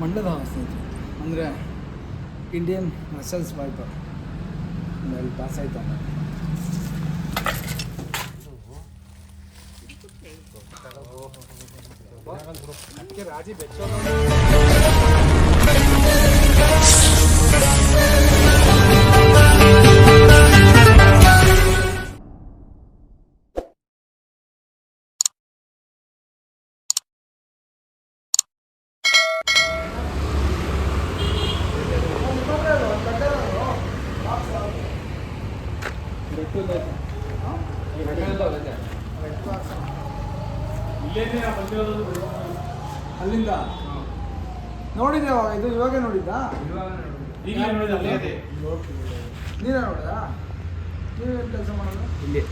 ಮಂಡದ ಸ್ನೇಹಿತರೆ ಅಂದರೆ Indian Russell's viper ಅಲ್ಲಿ ಪಾಸ್ ಆಯ್ತು? ರಾಜಿ ಬೆಚ್ಚ ಅಲ್ಲಿಂದ? ನೋಡಿದ್ದೆ ಅವಾಗ, ಇದು ಇವಾಗ ನೋಡಿದ್ದ? ನೀನೇ ನೋಡಿದ? ನೀವೇನು ಕೆಲಸ ಮಾಡೋದು? ಇಲ್ಲಿ.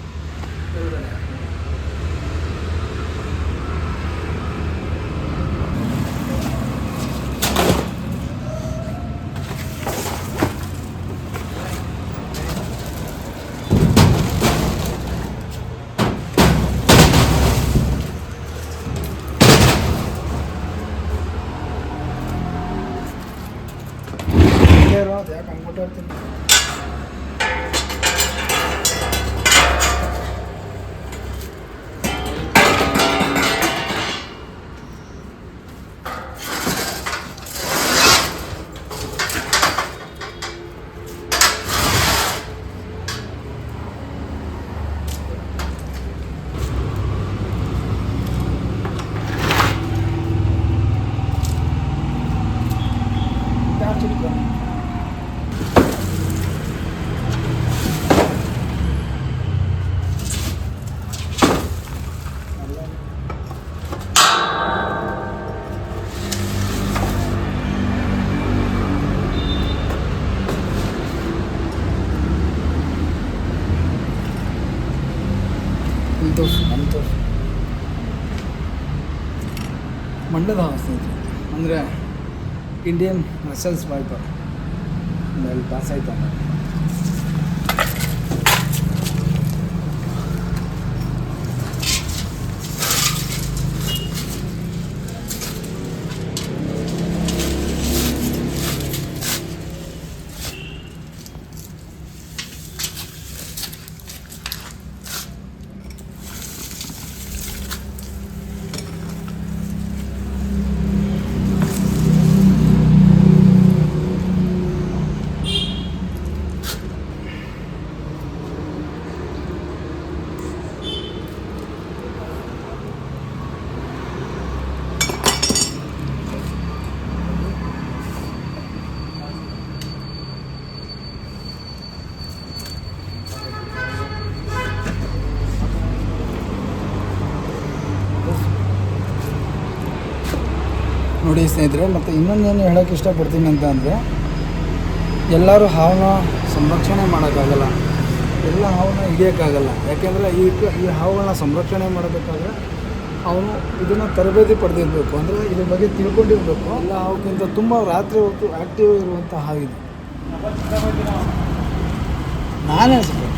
മതി ആ കമ്പ്യൂട്ടർ ಸಂತೋಷ್ ಸಂತೋಷ್ ಮಂಡದ ಹಾವು ಸ್ನೇಹಿತರೆ ಅಂದರೆ ಇಂಡಿಯನ್ ವೈಪರ್ ಅಲ್ಲಿ ಪಾಸ್ ಆಯ್ತು ಅಮ್ಮ ನೋಡಿ ಸ್ನೇಹಿತರೆ, ಮತ್ತು ಏನು ಹೇಳೋಕ್ಕೆ ಇಷ್ಟಪಡ್ತೀನಿ ಅಂತ ಅಂದರೆ, ಎಲ್ಲರೂ ಹಾವನ್ನ ಸಂರಕ್ಷಣೆ ಮಾಡೋಕ್ಕಾಗಲ್ಲ. ಎಲ್ಲ ಹಾವನ್ನ ಹಿಡಿಯೋಕ್ಕಾಗಲ್ಲ. ಯಾಕೆಂದರೆ ಈ ಈ ಹಾವುಗಳನ್ನ ಸಂರಕ್ಷಣೆ ಮಾಡಬೇಕಾದ್ರೆ ಅವನು ಇದನ್ನು ತರಬೇತಿ ಪಡೆದಿರಬೇಕು. ಅಂದರೆ ಇದ್ರ ಬಗ್ಗೆ ತಿಳ್ಕೊಂಡಿರಬೇಕು. ಎಲ್ಲ ಹಾವುಕ್ಕಿಂತ ತುಂಬ ರಾತ್ರಿ ಹೊತ್ತು ಆ್ಯಕ್ಟಿವ್ ಇರುವಂಥ ಹಾವಿದೆ. ನಾನೇ ಅನ್ಸುತ್ತೆ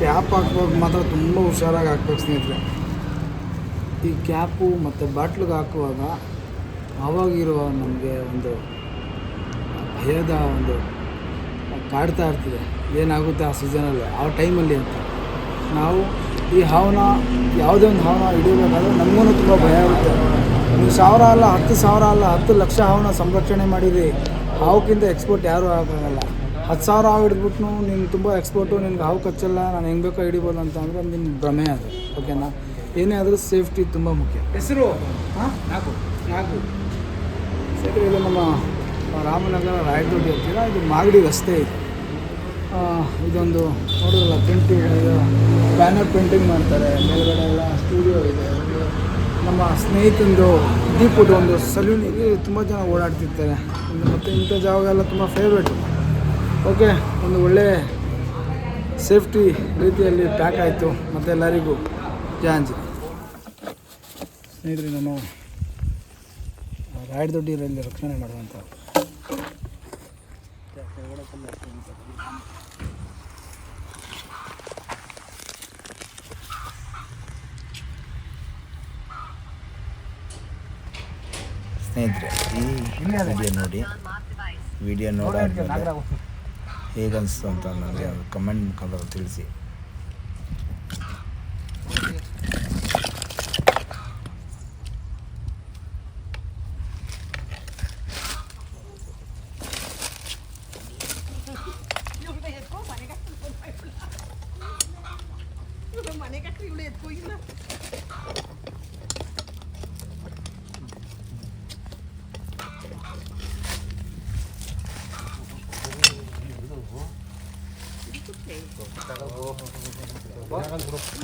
ಕ್ಯಾಪ್ ಹಾಕುವಾಗ ಮಾತ್ರ ತುಂಬ ಹುಷಾರಾಗಿ ಹಾಕ್ಬೇಕು ಸ್ನೇಹಿತರೆ. ಈ ಕ್ಯಾಪು ಮತ್ತು ಬಾಟ್ಲಿಗೆ ಹಾಕುವಾಗ ಆವಾಗಿರುವ ನಮಗೆ ಒಂದು ಭಯದ ಒಂದು ಕಾಡ್ತಾ ಇರ್ತಿದೆ. ಏನಾಗುತ್ತೆ ಆ ಸೀಸನಲ್ಲಿ, ಆ ಟೈಮಲ್ಲಿ ಅಂತ. ನಾವು ಈ ಹಾವನ, ಯಾವುದೇ ಒಂದು ಹಾವನ ಹಿಡಿಯಬೇಕಾದ್ರೆ ನಮಗೂ ತುಂಬ ಭಯ ಆಗುತ್ತೆ. ನೀವು ಸಾವಿರ ಅಲ್ಲ, ಹತ್ತು ಸಾವಿರ ಅಲ್ಲ, ಹತ್ತು ಲಕ್ಷ ಹಾವನ ಸಂರಕ್ಷಣೆ ಮಾಡಿರಿ ಹಾವುಕ್ಕಿಂತ ಎಕ್ಸ್ಪೋರ್ಟ್ ಯಾರೂ ಆಗೋಲ್ಲ ಹತ್ತು ಸಾವಿರ ಹಾವು ಹಿಡಿದ್ಬಿಟ್ಟು ನೀನು ತುಂಬ ಎಕ್ಸ್ಪೋರ್ಟು ನಿನ್ಗೆ ಹಾವು ಕಚ್ಚಲ್ಲ ನಾನು ಹೆಂಗೆ ಬೇಕೋ ಹಿಡಿಬೋದು ಅಂತ ಅಂದರೆ ನಿನ್ನ ಭ್ರಮೆ ಅದು ಓಕೆನಾ ಏನೇ ಆದರೂ ಸೇಫ್ಟಿ ತುಂಬ ಮುಖ್ಯ. ಹೆಸರು? ಹಾಂ? ನಾಲ್ಕು ನಾಲ್ಕು ಸರಿ ಇದು ನಮ್ಮ ರಾಮನಗರ ರಾಯದೊಡ್ಡಿ ಅಂತೀರ? ಇದು ಮಾಗಡಿ ರಸ್ತೆ ಇದೆ. ಇದೊಂದು ನೋಡಿದ್ರಲ್ಲ ಪ್ರಿಂಟಿಂಗ್ ಇದು ಬ್ಯಾನರ್ ಪ್ರಿಂಟಿಂಗ್ ಮಾಡ್ತಾರೆ. ಮೇಲ್ಗಡೆ ಎಲ್ಲ ಸ್ಟುಡಿಯೋ ಇದೆ. ನಮ್ಮ ಸ್ನೇಹಿತಂದು ದೀಪದ ಒಂದು ಸಲೂನ್ ಇದೆ ತುಂಬ ಜನ ಓಡಾಡ್ತಿರ್ತಾರೆ. ಮತ್ತು ಇಂಥ ಜಾಗ ಎಲ್ಲ ತುಂಬ ಫೇವ್ರೇಟ್ ಓಕೆ, ಒಂದು ಒಳ್ಳೆ ಸೇಫ್ಟಿ ರೀತಿಯಲ್ಲಿ ಪ್ಯಾಕ್ ಆಯಿತು ಮತ್ತು ಎಲ್ಲರಿಗೂ. ಜಾಂಜ್ ಸ್ನೇಹಿತರೆ, ನಾನು ಇರಲಿ ರಕ್ಷಣೆ ಮಾಡುವಂಥ ಸ್ನೇಹಿತರೆ, ಈ ವಿಡಿಯೋ ನೋಡಿ ವಿಡಿಯೋ ನೋಡೋದು ಹೇಗನ್ನಿಸ್ತು ಅಂತ ನನಗೆ ಕಮೆಂಟ್ ಮುಖಾಂತರ ತಿಳಿಸಿ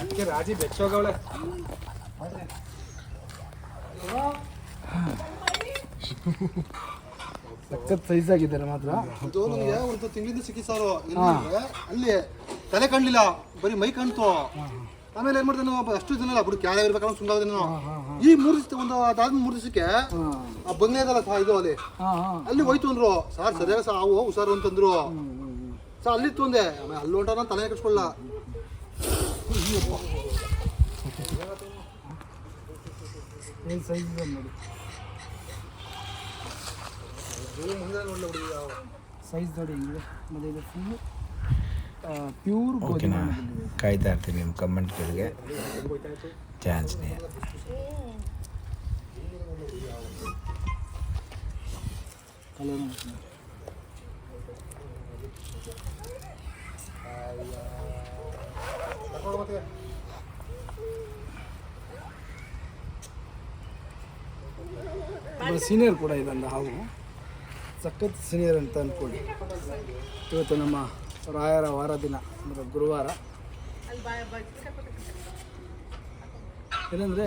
ಅದಕ್ಕೆ ರಾಜಿ ಬೆಚ್ಚೋಗವಳೆ ಸಖತ್ ಸೈಜ್ ಆಗಿದ್ದಾರೆ ಮಾತ್ರ. ಇದು ನನಗೆ ಒಂದು ತಿಂಗಳಿಂದ ಸಿಕ್ಕಿ ಸಾರು. ಅಲ್ಲಿ ತಲೆ ಕಾಣಲಿಲ್ಲ ಬರೀ ಮೈ ಕಾಣ್ತು. ಆಮೇಲೆ ಏನ್ ಮಾಡ್ದೆ ನಾವು ಅಷ್ಟು ದಿನ ಬಿಡು ಕೆಳಗೆ ಇರ್ಬೇಕಂತ ಸುಮ್ಮನೆ ನಾನು. ಈ ಮೂರು ದಿವಸ ಒಂದು ಅದಾದ ಮೂರು ದಿವಸಕ್ಕೆ ಆ ಬಂಗ್ಲೆ ಇದಲ್ಲ ಇದು ಅಲ್ಲಿ. ಅಲ್ಲಿ ಹೋಯ್ತು ಅಂದ್ರು. ಸರ್ ಸರಿಯಾಗ ಸಾ ಅವು ಹುಷಾರು ಅಂತಂದ್ರು. ಸರ್ ಅಲ್ಲಿ ತುಂದೆ. ಆಮೇಲೆ ಅಲ್ಲಿ ಹೊಂಟ ನಾನು ತಲೆ ಕಟ್ಸ್ಕೊಳ್ಳ ಏನು ಸೈಜ್ ಇದೆ ನೋಡಿ. ಸೈಜ್ ನೋಡಿ ಹಿಂಗಿದೆ ಮತ್ತು ಇದು ಫುಲ್ಲು ಪ್ಯೂರ್ ಓಕೆನಾ. ಕಾಯ್ತಾ ಇರ್ತೀನಿ ನಿಮ್ಮ ಕಮೆಂಟ್ಗಳಿಗೆ ಚಾನ್ಸ್ನೇ ಕಲರ್. ಒಬ್ಬ ಸೀನಿಯರ್ ಕೂಡ ಇದೊಂದು ಹಾವು ಸಖತ್ ಸೀನಿಯರ್ ಅಂತ ಅಂದ್ಕೊಳ್ಳಿ ಇವತ್ತು ನಮ್ಮ ರಾಯರ ವಾರ ದಿನ, ಅಂದರೆ ಗುರುವಾರ. ಏನಂದರೆ,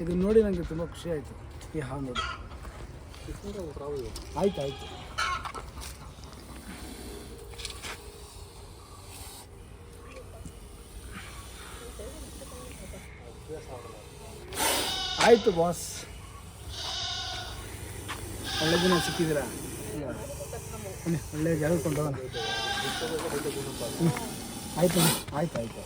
ಇದನ್ನು ನೋಡಿ ನನಗೆ ತುಂಬ ಖುಷಿ ಆಯಿತು. ಈ ಹಾವು ನೋಡಿ. ಆಯ್ತು ಆಯ್ತು ಆಯಿತು ಬಾಸ್ ಒಳ್ಳೆ ದಿನ ಸಿಕ್ಕಿದ್ದೀರ? ಒಳ್ಳೆ ಹ್ಮ್. ಆಯ್ತು, ಆಯಿತು, ಆಯ್ತು ಆಯ್ತು.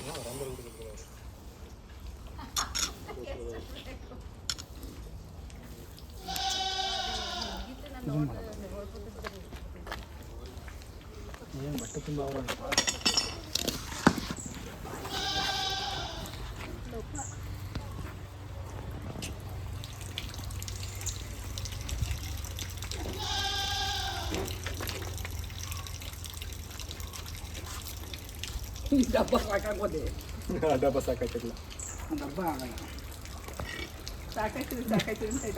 ಏನು ಬಟ್ಟೆ ತುಂಬ ಅವ್ರ ಡಬ್ಬ ಸಾಕಾಗೋದೆ ಡಬ್ಬ ಸಾಕಾಯ್ತಿಲ್ಲ ಡಬ್ಬ ಆಗಲ್ಲ. ಅಂತ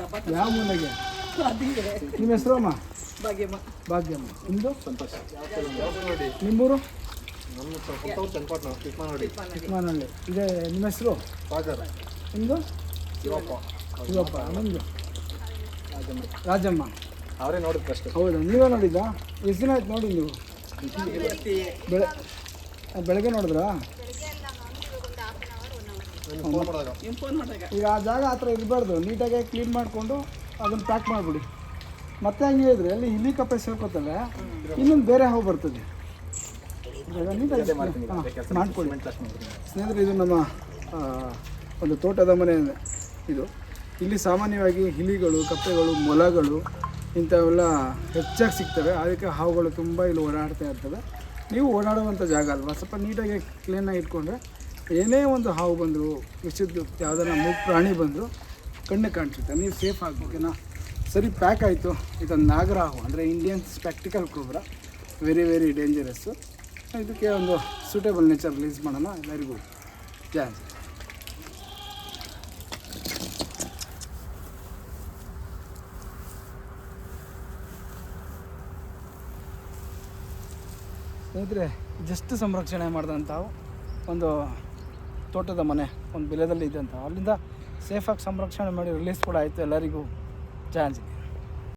ಡಬ್ಬ ಯಾವ ಮೂಲೆಗೆ ಅದಿದೆ ನಿಮ್ಮ ಹೆಸರು ಅಮ್ಮ? ಭಾಗ್ಯಮ್ಮ. ಭಾಗ್ಯಮ್ಮ. ನಿಮ್ಮದು ಸಂತೋಷ. ನಿಮ್ಮೂರು? ಚಿಕ್ಕಮನಹಳ್ಳಿ ಇದೆ ನಿಮ್ಮ ಹೆಸರು? ನಿಮ್ಮದು ಶಿವಪ್ಪ. ನಿಮ್ಮದು ರಾಜಮ್ಮ. ಅವರೇ ನೋಡಿದ್ರು ಅಷ್ಟೇ ಹೌದಾ? ನೀವೇ ನೋಡಿದ್ದಾ ಎಷ್ಟು ದಿನ ಆಯ್ತು ನೋಡಿ ನೀವು? ಬೆಳೆ ಬೆಳಗ್ಗೆ ನೋಡಿದ್ರಾ? ಈಗ ಆ ಜಾಗ ಆ ಥರ ಇರಬಾರ್ದು. ನೀಟಾಗಿ ಕ್ಲೀನ್ ಮಾಡಿಕೊಂಡು ಅದನ್ನು ಪ್ಯಾಕ್ ಮಾಡಿಬಿಡಿ. ಮತ್ತೆ ಹಂಗೆ ಹೇಳಿದ್ರೆ ಅಲ್ಲಿ ಇಲಿ ಕಪ್ಪೆ ಸೇರ್ಕೋತವೆ ಇನ್ನೊಂದು ಬೇರೆ ಹಾವು ಬರ್ತದೆ. ಮಾಡ್ಕೊಳ್ಳಿ. ಸ್ನೇಹಿತರೆ ಇದು ನಮ್ಮ ಒಂದು ತೋಟದ ಮನೆ ಇದು. ಇಲ್ಲಿ ಸಾಮಾನ್ಯವಾಗಿ ಇಲಿಗಳು ಕಪ್ಪೆಗಳು ಮೊಲಗಳು ಇಂಥವೆಲ್ಲ ಹೆಚ್ಚಾಗಿ ಸಿಗ್ತವೆ. ಅದಕ್ಕೆ ಹಾವುಗಳು ತುಂಬ ಇಲ್ಲಿ ಓಡಾಡ್ತಾ ಇರ್ತವೆ. ನೀವು ಓಡಾಡುವಂಥ ಜಾಗ ಅಲ್ವಾ? ಸ್ವಲ್ಪ ನೀಟಾಗಿ ಕ್ಲೀನಾಗಿ ಇಟ್ಕೊಂಡ್ರೆ ಏನೇ ಒಂದು ಹಾವು ಬಂದರೂ ವಿಷದ ಯಾವುದಾರ ಮೂಗು ಪ್ರಾಣಿ ಬಂದರೂ, ಕಣ್ಣು ಕಾಣಿಸುತ್ತೆ. ನೀವು ಸೇಫ್ ಆಗ್ಬೇಕೇನಾ ಸರಿ ಪ್ಯಾಕ್ ಆಯಿತು. ಇದೊಂದು ನಾಗರ ಹಾವು, ಅಂದರೆ Indian spectacle cobra very very dangerous ಇದಕ್ಕೆ ಒಂದು ಸೂಟೇಬಲ್ ನೇಚರ್ ರಿಲೀಸ್ ಮಾಡೋಣ. ಎಲ್ಲರಿಗೂ ಜಾಯ್ ಸ್ನೇಹಿತರೆ ಜಸ್ಟ್ ಸಂರಕ್ಷಣೆ ಮಾಡಿದಂಥ ಒಂದು ತೋಟದ ಮನೆ, ಒಂದು ಬೆಲೆದಲ್ಲಿ ಇದ್ದಂಥ ಅಲ್ಲಿಂದ ಸೇಫಾಗಿ ಸಂರಕ್ಷಣೆ ಮಾಡಿ ರಿಲೀಸ್ ಕೂಡ ಆಯಿತು ಎಲ್ಲರಿಗೂ. ಚಾನ್ಸ್